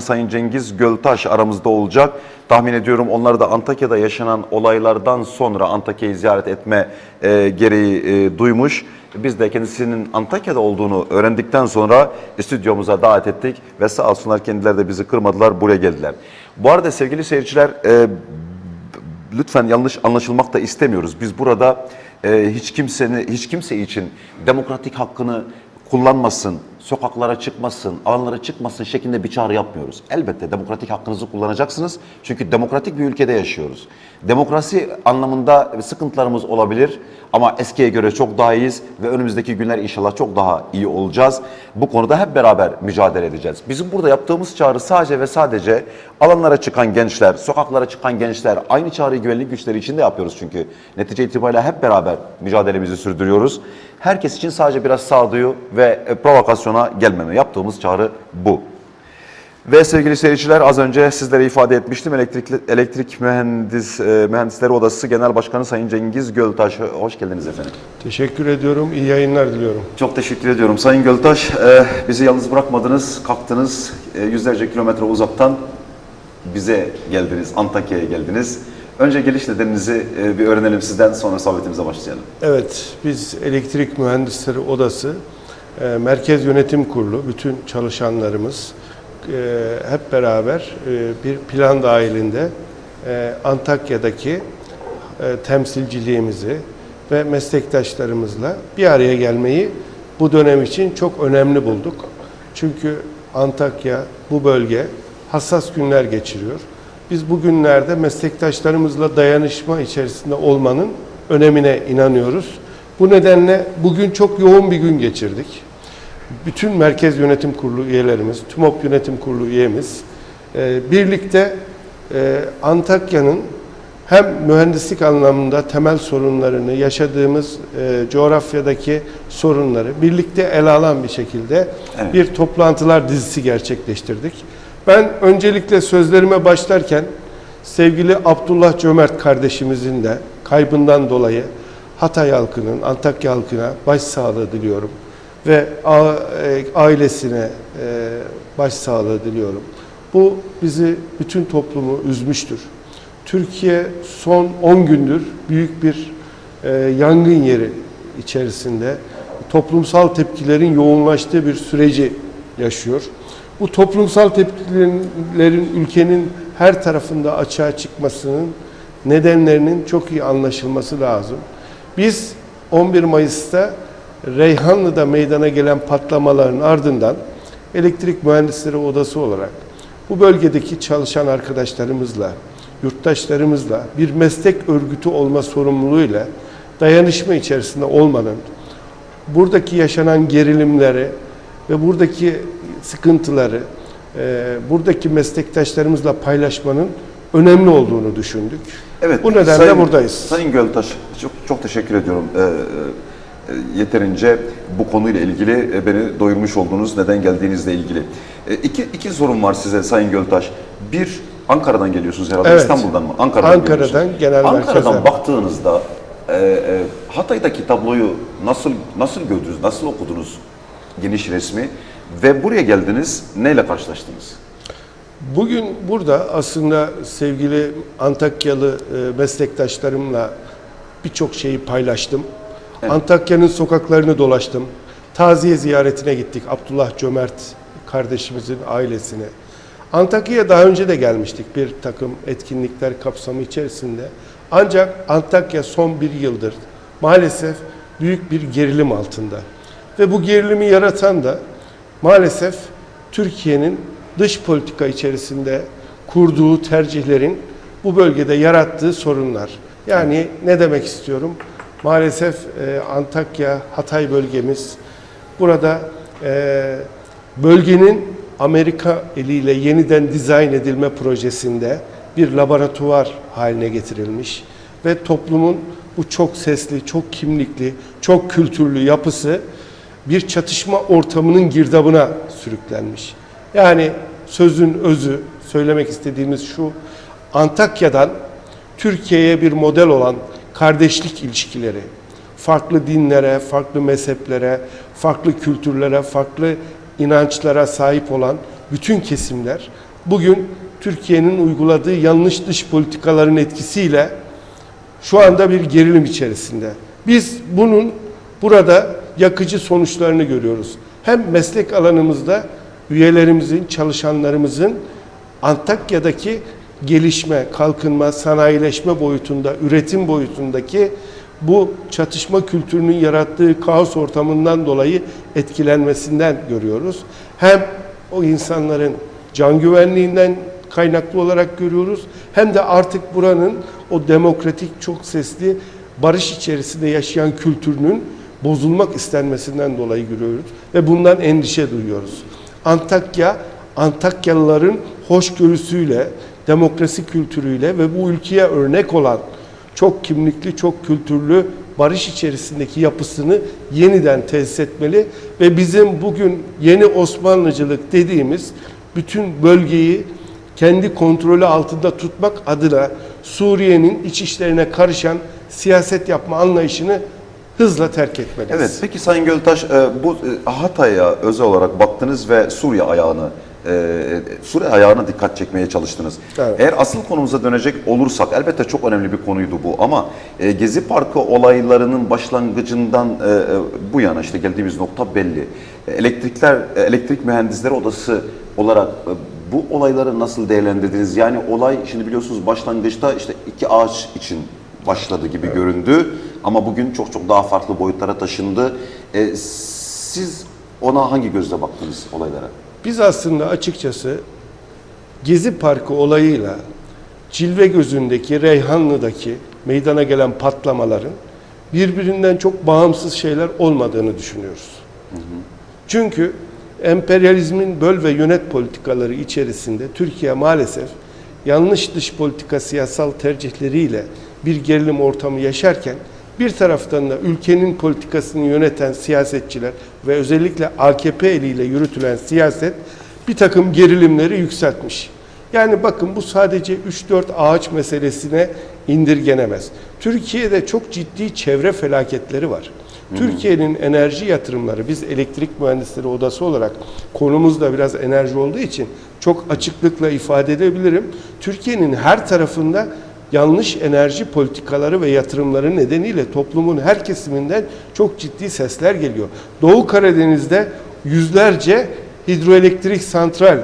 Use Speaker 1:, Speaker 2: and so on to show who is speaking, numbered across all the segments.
Speaker 1: Sayın Cengiz Göltaş aramızda olacak. Tahmin ediyorum onlar da Antakya'da yaşanan olaylardan sonra Antakya'yı ziyaret etme e, gereği e, duymuş. Biz de kendisinin Antakya'da olduğunu öğrendikten sonra stüdyomuza davet ettik ve sağ olsunlar kendileri de bizi kırmadılar, buraya geldiler. Bu arada sevgili seyirciler, e, lütfen yanlış anlaşılmak da istemiyoruz. Biz burada e, hiç kimsenin hiç kimse için demokratik hakkını kullanmasın, sokaklara çıkmasın, alanlara çıkmasın şeklinde bir çağrı yapmıyoruz. Elbette demokratik hakkınızı kullanacaksınız. Çünkü demokratik bir ülkede yaşıyoruz. Demokrasi anlamında sıkıntılarımız olabilir ama eskiye göre çok daha iyiyiz ve önümüzdeki günler inşallah çok daha iyi olacağız. Bu konuda hep beraber mücadele edeceğiz. Bizim burada yaptığımız çağrı sadece ve sadece alanlara çıkan gençler, sokaklara çıkan gençler, aynı çağrıyı güvenlik güçleri için de yapıyoruz çünkü. Netice itibariyle hep beraber mücadelemizi sürdürüyoruz. Herkes için sadece biraz sağduyu ve e, provokasyona gelmeme. Yaptığımız çağrı bu. Ve sevgili seyirciler az önce sizlere ifade etmiştim. Elektrik, Elektrik Mühendis, e, Mühendisleri Odası Genel Başkanı Sayın Cengiz Göltaş. Hoş geldiniz efendim.
Speaker 2: Teşekkür ediyorum. İyi yayınlar diliyorum.
Speaker 1: Çok teşekkür ediyorum. Sayın Göltaş, e, bizi yalnız bırakmadınız, kalktınız. E, yüzlerce kilometre uzaktan bize geldiniz, Antakya'ya geldiniz. Önce geliş nedeninizi e, bir öğrenelim sizden, sonra sohbetimize başlayalım.
Speaker 2: Evet, biz Elektrik Mühendisleri Odası, e, Merkez Yönetim Kurulu, bütün çalışanlarımız hep beraber e, bir plan dahilinde e, Antakya'daki e, temsilciliğimizi ve meslektaşlarımızla bir araya gelmeyi bu dönem için çok önemli bulduk. Çünkü Antakya, bu bölge hassas günler geçiriyor. Biz bugünlerde meslektaşlarımızla dayanışma içerisinde olmanın önemine inanıyoruz. Bu nedenle bugün çok yoğun bir gün geçirdik. Bütün Merkez Yönetim Kurulu üyelerimiz, TÜMOP Yönetim Kurulu üyemiz e, birlikte e, Antakya'nın hem mühendislik anlamında temel sorunlarını, yaşadığımız e, coğrafyadaki sorunları birlikte ele alan bir şekilde
Speaker 1: Evet.
Speaker 2: bir toplantılar dizisi gerçekleştirdik. Ben öncelikle sözlerime başlarken sevgili Abdullah Cömert kardeşimizin de kaybından dolayı Hatay halkının, Antakya halkına başsağlığı diliyorum ve e, ailesine e, başsağlığı diliyorum. Bu bizi bütün toplumu üzmüştür. Türkiye son 10 gündür büyük bir e, yangın yeri içerisinde toplumsal tepkilerin yoğunlaştığı bir süreci yaşıyor. Bu toplumsal tepkilerin ülkenin her tarafında açığa çıkmasının nedenlerinin çok iyi anlaşılması lazım. Biz 11 Mayıs'ta Reyhanlı'da meydana gelen patlamaların ardından Elektrik Mühendisleri Odası olarak bu bölgedeki çalışan arkadaşlarımızla, yurttaşlarımızla bir meslek örgütü olma sorumluluğuyla dayanışma içerisinde olmanın, buradaki yaşanan gerilimleri ve buradaki sıkıntıları e, buradaki meslektaşlarımızla paylaşmanın önemli olduğunu düşündük.
Speaker 1: Evet.
Speaker 2: Bu nedenle
Speaker 1: Sayın-
Speaker 2: buradayız.
Speaker 1: Sayın Göltaş, çok çok teşekkür ediyorum. Ee, yeterince bu konuyla ilgili e, beni doyurmuş oldunuz, neden geldiğinizle ilgili. E, iki, iki sorum var size Sayın Göltaş. Bir, Ankara'dan geliyorsunuz herhalde,
Speaker 2: Evet.
Speaker 1: İstanbul'dan mı? Ankara'dan,
Speaker 2: Ankara'dan, genel
Speaker 1: Ankara'dan
Speaker 2: merkezden.
Speaker 1: baktığınızda e, e, Hatay'daki tabloyu nasıl nasıl gördünüz, nasıl okudunuz geniş resmi ve buraya geldiniz, neyle karşılaştınız?
Speaker 2: Bugün burada aslında sevgili Antakyalı e, meslektaşlarımla birçok şeyi paylaştım. Antakya'nın sokaklarını dolaştım. Taziye ziyaretine gittik Abdullah Cömert kardeşimizin ailesine. Antakya'ya daha önce de gelmiştik bir takım etkinlikler kapsamı içerisinde. Ancak Antakya son bir yıldır maalesef büyük bir gerilim altında. Ve bu gerilimi yaratan da maalesef Türkiye'nin dış politika içerisinde kurduğu tercihlerin bu bölgede yarattığı sorunlar. Yani ne demek istiyorum? Maalesef e, Antakya, Hatay bölgemiz burada e, bölgenin Amerika eliyle yeniden dizayn edilme projesinde bir laboratuvar haline getirilmiş ve toplumun bu çok sesli, çok kimlikli, çok kültürlü yapısı bir çatışma ortamının girdabına sürüklenmiş. Yani sözün özü, söylemek istediğimiz şu, Antakya'dan Türkiye'ye bir model olan kardeşlik ilişkileri, farklı dinlere, farklı mezheplere, farklı kültürlere, farklı inançlara sahip olan bütün kesimler bugün Türkiye'nin uyguladığı yanlış dış politikaların etkisiyle şu anda bir gerilim içerisinde. Biz bunun burada yakıcı sonuçlarını görüyoruz. Hem meslek alanımızda üyelerimizin, çalışanlarımızın Antakya'daki gelişme, kalkınma, sanayileşme boyutunda, üretim boyutundaki bu çatışma kültürünün yarattığı kaos ortamından dolayı etkilenmesinden görüyoruz. Hem o insanların can güvenliğinden kaynaklı olarak görüyoruz. Hem de artık buranın o demokratik, çok sesli, barış içerisinde yaşayan kültürünün bozulmak istenmesinden dolayı görüyoruz. Ve bundan endişe duyuyoruz. Antakya, Antakyalıların hoşgörüsüyle, demokrasi kültürüyle ve bu ülkeye örnek olan çok kimlikli, çok kültürlü, barış içerisindeki yapısını yeniden tesis etmeli ve bizim bugün yeni Osmanlıcılık dediğimiz bütün bölgeyi kendi kontrolü altında tutmak adına Suriye'nin iç işlerine karışan siyaset yapma anlayışını hızla terk etmeliyiz.
Speaker 1: Evet, peki Sayın Göltaş, e, bu e, Hatay'a özel olarak baktınız ve Suriye ayağını, e, Suriye ayağına dikkat çekmeye çalıştınız.
Speaker 2: Evet.
Speaker 1: Eğer asıl konumuza dönecek olursak, elbette çok önemli bir konuydu bu ama e, Gezi Parkı olaylarının başlangıcından e, e, bu yana işte geldiğimiz nokta belli. E, Elektrikler, e, elektrik mühendisleri odası olarak e, bu olayları nasıl değerlendirdiniz? Yani olay şimdi biliyorsunuz başlangıçta işte iki ağaç için başladı gibi göründü ama bugün çok çok daha farklı boyutlara taşındı. E, siz ona hangi gözle baktınız olaylara?
Speaker 2: Biz aslında açıkçası Gezi Parkı olayıyla Cilve Gözü'ndeki, Reyhanlı'daki meydana gelen patlamaların birbirinden çok bağımsız şeyler olmadığını düşünüyoruz. Çünkü emperyalizmin böl ve yönet politikaları içerisinde Türkiye maalesef yanlış dış politika siyasal tercihleriyle bir gerilim ortamı yaşarken bir taraftan da ülkenin politikasını yöneten siyasetçiler ve özellikle AKP eliyle yürütülen siyaset bir takım gerilimleri yükseltmiş. Yani bakın bu sadece 3-4 ağaç meselesine indirgenemez. Türkiye'de çok ciddi çevre felaketleri var. Türkiye'nin enerji yatırımları, biz elektrik mühendisleri odası olarak konumuz da biraz enerji olduğu için çok açıklıkla ifade edebilirim. Türkiye'nin her tarafında yanlış enerji politikaları ve yatırımları nedeniyle toplumun her kesiminden çok ciddi sesler geliyor. Doğu Karadeniz'de yüzlerce hidroelektrik santral,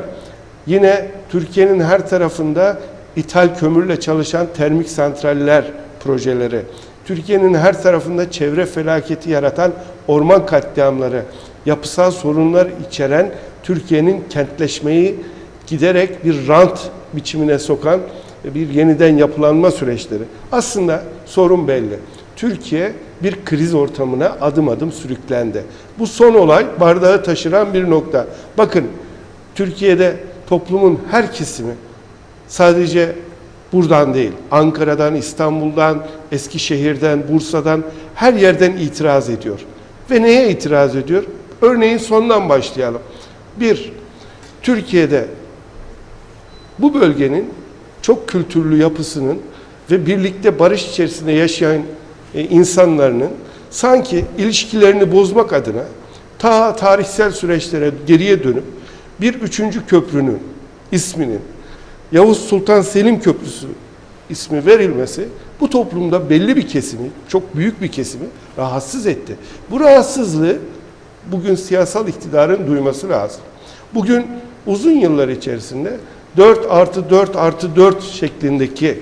Speaker 2: yine Türkiye'nin her tarafında ithal kömürle çalışan termik santraller projeleri, Türkiye'nin her tarafında çevre felaketi yaratan orman katliamları, yapısal sorunlar içeren Türkiye'nin kentleşmeyi giderek bir rant biçimine sokan bir yeniden yapılanma süreçleri. Aslında sorun belli. Türkiye bir kriz ortamına adım adım sürüklendi. Bu son olay bardağı taşıran bir nokta. Bakın Türkiye'de toplumun her kesimi sadece buradan değil, Ankara'dan, İstanbul'dan, Eskişehir'den, Bursa'dan her yerden itiraz ediyor. Ve neye itiraz ediyor? Örneğin sondan başlayalım. Bir, Türkiye'de bu bölgenin çok kültürlü yapısının ve birlikte barış içerisinde yaşayan e, insanların sanki ilişkilerini bozmak adına ta tarihsel süreçlere geriye dönüp bir üçüncü köprünün isminin Yavuz Sultan Selim Köprüsü ismi verilmesi bu toplumda belli bir kesimi, çok büyük bir kesimi rahatsız etti. Bu rahatsızlığı bugün siyasal iktidarın duyması lazım. Bugün uzun yıllar içerisinde 4 artı 4 artı 4 şeklindeki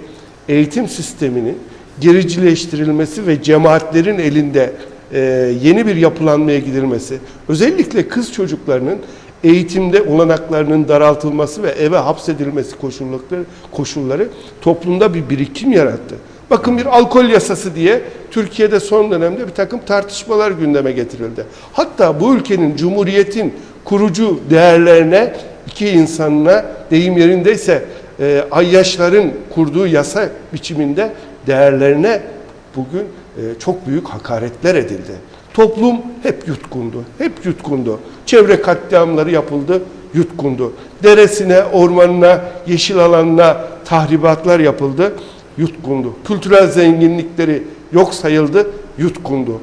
Speaker 2: eğitim sisteminin gericileştirilmesi ve cemaatlerin elinde e, yeni bir yapılanmaya gidilmesi, özellikle kız çocuklarının eğitimde olanaklarının daraltılması ve eve hapsedilmesi koşulları, koşulları toplumda bir birikim yarattı. Bakın bir alkol yasası diye Türkiye'de son dönemde bir takım tartışmalar gündeme getirildi. Hatta bu ülkenin, cumhuriyetin kurucu değerlerine, iki insanına deyim yerindeyse e, ayyaşların kurduğu yasa biçiminde değerlerine bugün e, çok büyük hakaretler edildi. Toplum hep yutkundu, hep yutkundu. Çevre katliamları yapıldı, yutkundu. Deresine, ormanına, yeşil alanına tahribatlar yapıldı, yutkundu. Kültürel zenginlikleri yok sayıldı, yutkundu.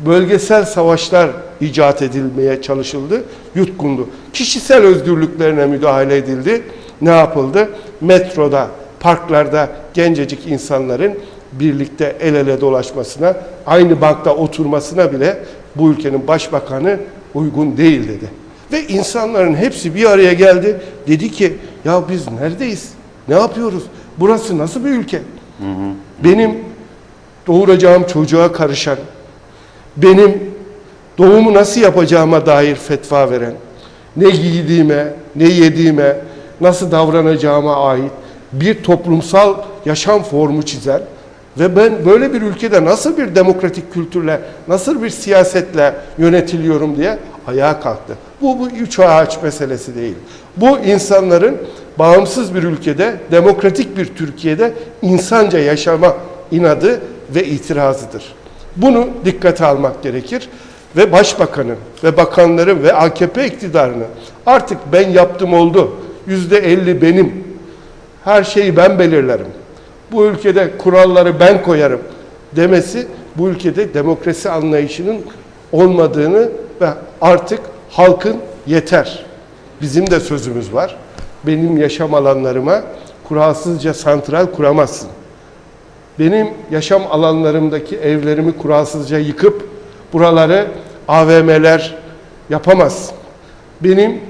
Speaker 2: Bölgesel savaşlar icat edilmeye çalışıldı, yutkundu. Kişisel özgürlüklerine müdahale edildi. Ne yapıldı? Metroda, parklarda gencecik insanların birlikte el ele dolaşmasına, aynı bankta oturmasına bile bu ülkenin başbakanı uygun değil dedi. Ve insanların hepsi bir araya geldi. Dedi ki ya biz neredeyiz? Ne yapıyoruz? Burası nasıl bir ülke? Benim doğuracağım çocuğa karışan, benim doğumu nasıl yapacağıma dair fetva veren, ne giydiğime, ne yediğime, nasıl davranacağıma ait bir toplumsal yaşam formu çizen ve ben böyle bir ülkede nasıl bir demokratik kültürle, nasıl bir siyasetle yönetiliyorum diye ayağa kalktı. Bu, bu üç ağaç meselesi değil. Bu insanların bağımsız bir ülkede, demokratik bir Türkiye'de insanca yaşama inadı ve itirazıdır. Bunu dikkate almak gerekir ve başbakanın ve bakanların ve AKP iktidarını artık ben yaptım oldu, yüzde elli benim, her şeyi ben belirlerim, bu ülkede kuralları ben koyarım demesi bu ülkede demokrasi anlayışının olmadığını ve artık halkın yeter. Bizim de sözümüz var. Benim yaşam alanlarıma kuralsızca santral kuramazsın. Benim yaşam alanlarımdaki evlerimi kuralsızca yıkıp buraları AVM'ler yapamazsın. Benim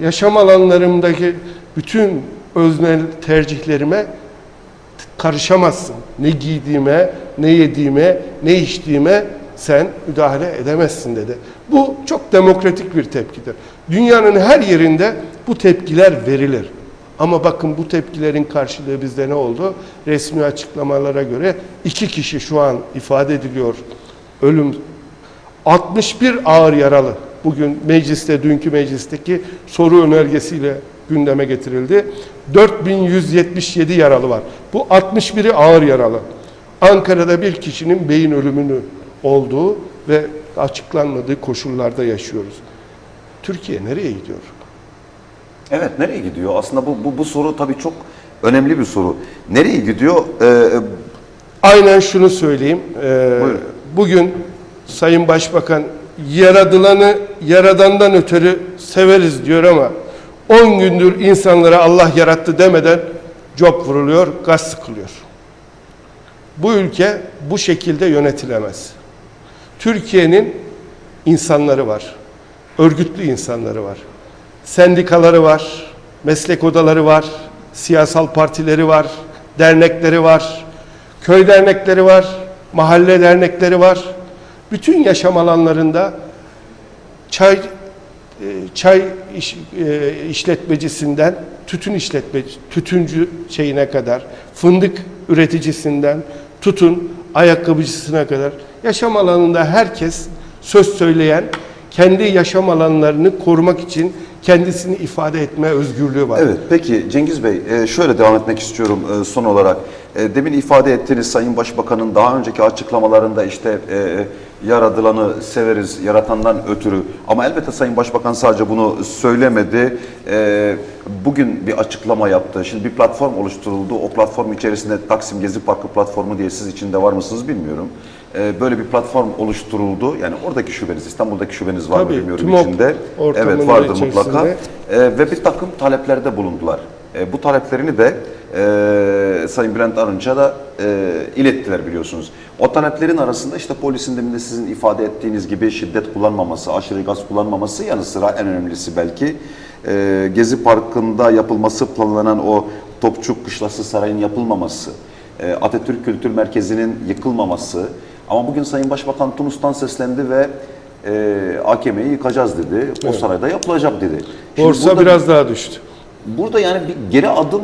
Speaker 2: yaşam alanlarımdaki bütün öznel tercihlerime karışamazsın. Ne giydiğime, ne yediğime, ne içtiğime sen müdahale edemezsin dedi. Bu çok demokratik bir tepkidir. Dünyanın her yerinde bu tepkiler verilir. Ama bakın bu tepkilerin karşılığı bizde ne oldu? Resmi açıklamalara göre iki kişi şu an ifade ediliyor. Ölüm 61 ağır yaralı. Bugün mecliste, dünkü meclisteki soru önergesiyle gündeme getirildi. 4177 yaralı var. Bu 61'i ağır yaralı. Ankara'da bir kişinin beyin ölümünü olduğu ve açıklanmadığı koşullarda yaşıyoruz. Türkiye nereye gidiyor?
Speaker 1: Evet nereye gidiyor? Aslında bu, bu, bu soru tabii çok önemli bir soru. Nereye gidiyor? Ee,
Speaker 2: Aynen şunu söyleyeyim. Ee,
Speaker 1: Buyurun.
Speaker 2: bugün Sayın Başbakan yaradılanı yaradandan ötürü severiz diyor ama 10 gündür insanlara Allah yarattı demeden cop vuruluyor, gaz sıkılıyor. Bu ülke bu şekilde yönetilemez. Türkiye'nin insanları var. Örgütlü insanları var. Sendikaları var, meslek odaları var, siyasal partileri var, dernekleri var, köy dernekleri var, mahalle dernekleri var. Bütün yaşam alanlarında çay e, çay iş- e, işletmecisinden tütün işletme tütüncü şeyine kadar fındık üreticisinden tutun ayakkabıcısına kadar yaşam alanında herkes söz söyleyen kendi yaşam alanlarını korumak için kendisini ifade etme özgürlüğü var.
Speaker 1: Evet, peki Cengiz Bey, e, şöyle devam etmek istiyorum e, son olarak. E, Demin ifade ettiğiniz Sayın Başbakan'ın daha önceki açıklamalarında işte yaradılanı severiz, yaratandan ötürü. Ama elbette Sayın Başbakan sadece bunu söylemedi. Bugün bir açıklama yaptı. Şimdi bir platform oluşturuldu. O platform içerisinde Taksim Gezi Parkı platformu diye siz içinde var mısınız bilmiyorum. E, Böyle bir platform oluşturuldu. Yani oradaki şubeniz, İstanbul'daki şubeniz var mı
Speaker 2: Tabii,
Speaker 1: bilmiyorum
Speaker 2: TÜMOP
Speaker 1: içinde. Evet vardır
Speaker 2: içerisinde.
Speaker 1: mutlaka. E, ve bir takım taleplerde bulundular. E, bu taleplerini de e, Sayın Bülent Arınç'a da e, ilettiler biliyorsunuz. O taleplerin arasında işte polisin demin de sizin ifade ettiğiniz gibi şiddet kullanmaması, aşırı gaz kullanmaması yanı sıra en önemlisi belki e, Gezi Parkı'nda yapılması planlanan o Topçuk Kışlası Sarayı'nın yapılmaması, e, Atatürk Kültür Merkezi'nin yıkılmaması. Ama bugün Sayın Başbakan Tunus'tan seslendi ve e, AKM'yi yıkacağız dedi. O sarayda yapılacak dedi. Şimdi
Speaker 2: Borsa
Speaker 1: burada-
Speaker 2: biraz daha düştü.
Speaker 1: Burada yani bir geri adım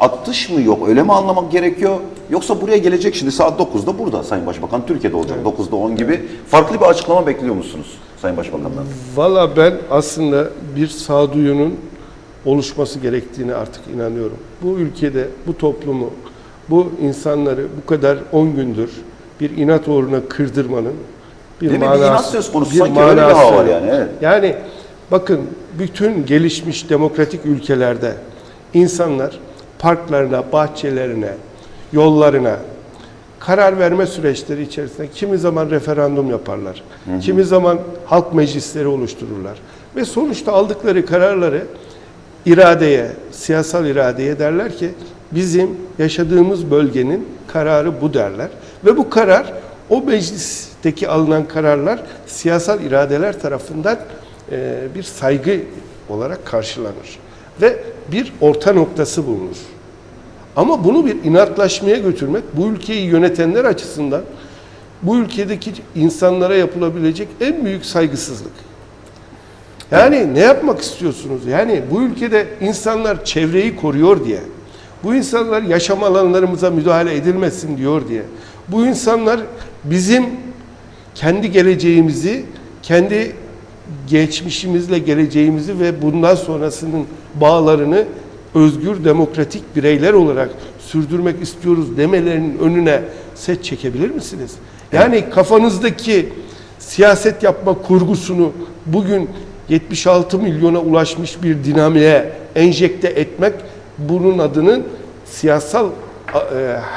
Speaker 1: atış mı yok? Öyle mi anlamak gerekiyor? Yoksa buraya gelecek şimdi saat 9'da burada Sayın Başbakan. Türkiye'de olacak 9'da 10 gibi. Farklı bir açıklama bekliyor musunuz Sayın Başbakan'dan?
Speaker 2: Valla ben aslında bir sağduyunun oluşması gerektiğini artık inanıyorum. Bu ülkede bu toplumu, bu insanları bu kadar 10 gündür bir inat uğruna kırdırmanın bir
Speaker 1: Değil mi? Bir
Speaker 2: manası,
Speaker 1: inat söz konusu. Sanki öyle bir
Speaker 2: manası
Speaker 1: hava var yani, evet.
Speaker 2: Yani bakın bütün gelişmiş demokratik ülkelerde insanlar parklarına, bahçelerine, yollarına karar verme süreçleri içerisinde kimi zaman referandum yaparlar, kimi zaman halk meclisleri oluştururlar ve sonuçta aldıkları kararları iradeye, siyasal iradeye derler ki bizim yaşadığımız bölgenin kararı bu derler ve bu karar o meclisteki alınan kararlar siyasal iradeler tarafından e, bir saygı olarak karşılanır ve bir orta noktası bulunur. Ama bunu bir inatlaşmaya götürmek bu ülkeyi yönetenler açısından bu ülkedeki insanlara yapılabilecek en büyük saygısızlık. Yani ne yapmak istiyorsunuz? Yani bu ülkede insanlar çevreyi koruyor diye, bu insanlar yaşam alanlarımıza müdahale edilmesin diyor diye, bu insanlar bizim kendi geleceğimizi, kendi geçmişimizle geleceğimizi ve bundan sonrasının bağlarını özgür demokratik bireyler olarak sürdürmek istiyoruz demelerinin önüne set çekebilir misiniz? Yani kafanızdaki siyaset yapma kurgusunu bugün 76 milyona ulaşmış bir dinamiğe enjekte etmek bunun adının siyasal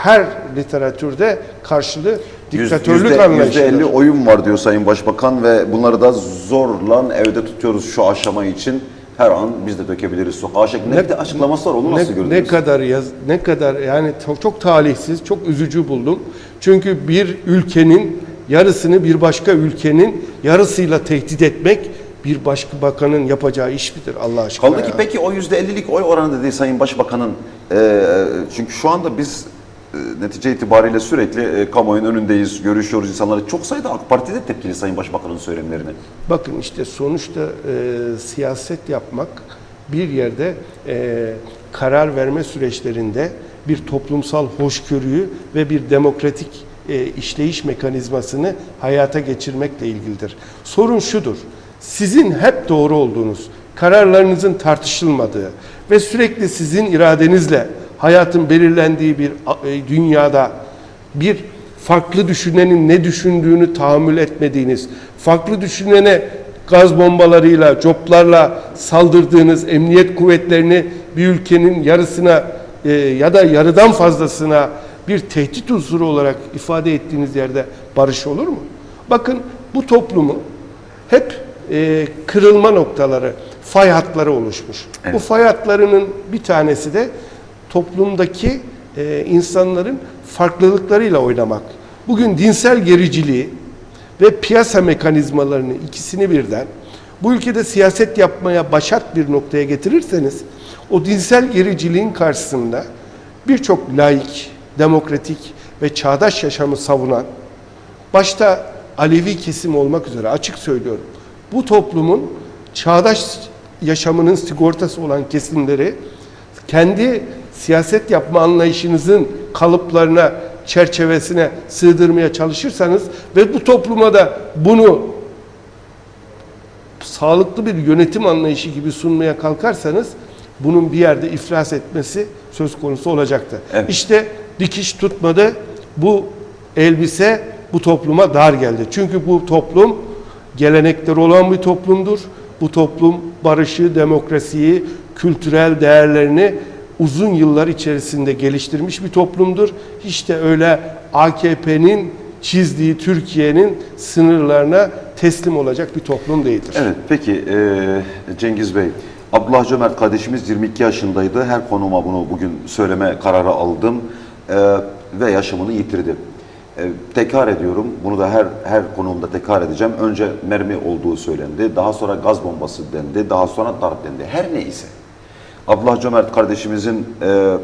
Speaker 2: her literatürde karşılığı diktatörlük anlayışıdır.
Speaker 1: %50 oyun var diyor Sayın Başbakan ve bunları da zorla evde tutuyoruz şu aşama için. Her an biz de dökebiliriz sokağa şeklinde
Speaker 2: Ne-
Speaker 1: bir de açıklaması var. Onu nasıl
Speaker 2: ne,
Speaker 1: gördünüz?
Speaker 2: ne kadar yaz, ne kadar yani çok, çok talihsiz, çok üzücü buldum. Çünkü bir ülkenin yarısını bir başka ülkenin yarısıyla tehdit etmek bir başka bakanın yapacağı iş midir Allah aşkına?
Speaker 1: Kaldı ki
Speaker 2: ya?
Speaker 1: peki o %50'lik oy oranı dediği Sayın Başbakan'ın e, çünkü şu anda biz e, netice itibariyle sürekli e, kamuoyunun önündeyiz, görüşüyoruz insanları. Çok sayıda AK Parti'de tepkili Sayın Başbakan'ın söylemlerine.
Speaker 2: Bakın işte sonuçta e, siyaset yapmak bir yerde e, karar verme süreçlerinde bir toplumsal hoşgörüyü ve bir demokratik e, işleyiş mekanizmasını hayata geçirmekle ilgilidir. Sorun şudur, sizin hep doğru olduğunuz, kararlarınızın tartışılmadığı ve sürekli sizin iradenizle hayatın belirlendiği bir e, dünyada bir farklı düşünenin ne düşündüğünü tahammül etmediğiniz, farklı düşünene gaz bombalarıyla, coplarla saldırdığınız emniyet kuvvetlerini bir ülkenin yarısına e, ya da yarıdan fazlasına bir tehdit unsuru olarak ifade ettiğiniz yerde barış olur mu? Bakın bu toplumu hep e, kırılma noktaları, fay hatları oluşmuş. Bu fay hatlarının bir tanesi de toplumdaki e, insanların farklılıklarıyla oynamak. Bugün dinsel gericiliği ve piyasa mekanizmalarını ikisini birden bu ülkede siyaset yapmaya başat bir noktaya getirirseniz o dinsel gericiliğin karşısında birçok laik, demokratik ve çağdaş yaşamı savunan başta Alevi kesim olmak üzere açık söylüyorum. Bu toplumun çağdaş yaşamının sigortası olan kesimleri kendi siyaset yapma anlayışınızın kalıplarına, çerçevesine sığdırmaya çalışırsanız ve bu topluma da bunu sağlıklı bir yönetim anlayışı gibi sunmaya kalkarsanız bunun bir yerde iflas etmesi söz konusu olacaktır.
Speaker 1: Evet.
Speaker 2: İşte dikiş tutmadı. Bu elbise bu topluma dar geldi. Çünkü bu toplum gelenekleri olan bir toplumdur. Bu toplum barışı, demokrasiyi, kültürel değerlerini uzun yıllar içerisinde geliştirmiş bir toplumdur. Hiç de öyle AKP'nin çizdiği Türkiye'nin sınırlarına teslim olacak bir toplum değildir.
Speaker 1: Evet peki e, Cengiz Bey, Abdullah Cömert kardeşimiz 22 yaşındaydı. Her konuma bunu bugün söyleme kararı aldım e, ve yaşamını yitirdi. E, tekrar ediyorum, bunu da her her konumda tekrar edeceğim. Önce mermi olduğu söylendi, daha sonra gaz bombası dendi, daha sonra darp dendi. Her neyse. Abdullah Cömert kardeşimizin e,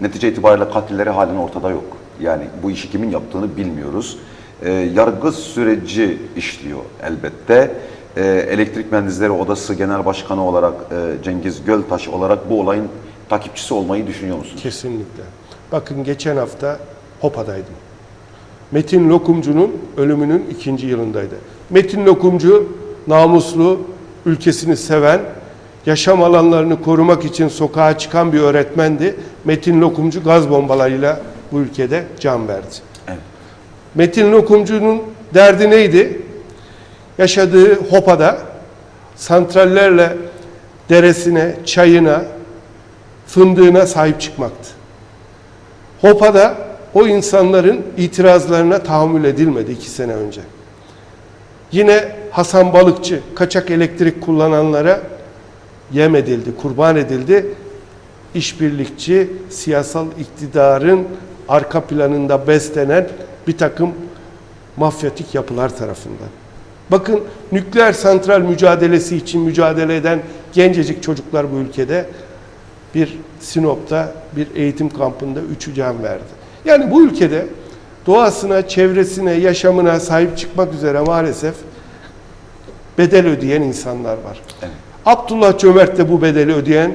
Speaker 1: netice itibariyle katilleri halen ortada yok. Yani bu işi kimin yaptığını bilmiyoruz. E, yargı süreci işliyor elbette. E, Elektrik Mühendisleri Odası Genel Başkanı olarak e, Cengiz Göltaş olarak bu olayın takipçisi olmayı düşünüyor musunuz?
Speaker 2: Kesinlikle. Bakın geçen hafta Hopa'daydım. Metin Lokumcu'nun ölümünün ikinci yılındaydı. Metin Lokumcu namuslu, ülkesini seven, yaşam alanlarını korumak için sokağa çıkan bir öğretmendi. Metin Lokumcu gaz bombalarıyla bu ülkede can verdi.
Speaker 1: Evet.
Speaker 2: Metin Lokumcu'nun derdi neydi? Yaşadığı Hopa'da santrallerle deresine, çayına, fındığına sahip çıkmaktı. Hopa'da o insanların itirazlarına tahammül edilmedi iki sene önce. Yine Hasan Balıkçı kaçak elektrik kullananlara yem edildi, kurban edildi. İşbirlikçi, siyasal iktidarın arka planında beslenen bir takım mafyatik yapılar tarafından. Bakın nükleer santral mücadelesi için mücadele eden gencecik çocuklar bu ülkede bir Sinop'ta bir eğitim kampında üçü can verdi. Yani bu ülkede doğasına, çevresine, yaşamına sahip çıkmak üzere maalesef bedel ödeyen insanlar var. Abdullah Cömert de bu bedeli ödeyen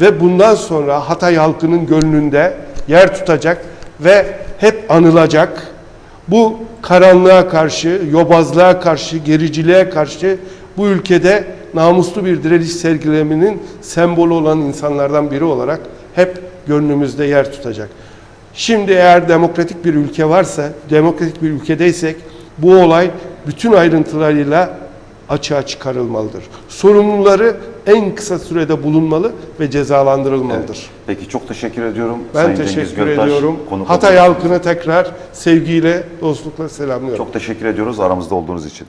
Speaker 2: ve bundan sonra Hatay halkının gönlünde yer tutacak ve hep anılacak. Bu karanlığa karşı, yobazlığa karşı, gericiliğe karşı bu ülkede namuslu bir direniş sergileminin sembolü olan insanlardan biri olarak hep gönlümüzde yer tutacak. Şimdi eğer demokratik bir ülke varsa, demokratik bir ülkedeysek bu olay bütün ayrıntılarıyla açığa çıkarılmalıdır. Sorumluları en kısa sürede bulunmalı ve cezalandırılmalıdır.
Speaker 1: Peki çok teşekkür ediyorum.
Speaker 2: Ben
Speaker 1: Sayın Cengiz
Speaker 2: teşekkür
Speaker 1: Göltaş,
Speaker 2: ediyorum.
Speaker 1: konuk
Speaker 2: Hatay halkına tekrar sevgiyle, dostlukla selamlıyorum.
Speaker 1: Çok teşekkür ediyoruz aramızda olduğunuz için.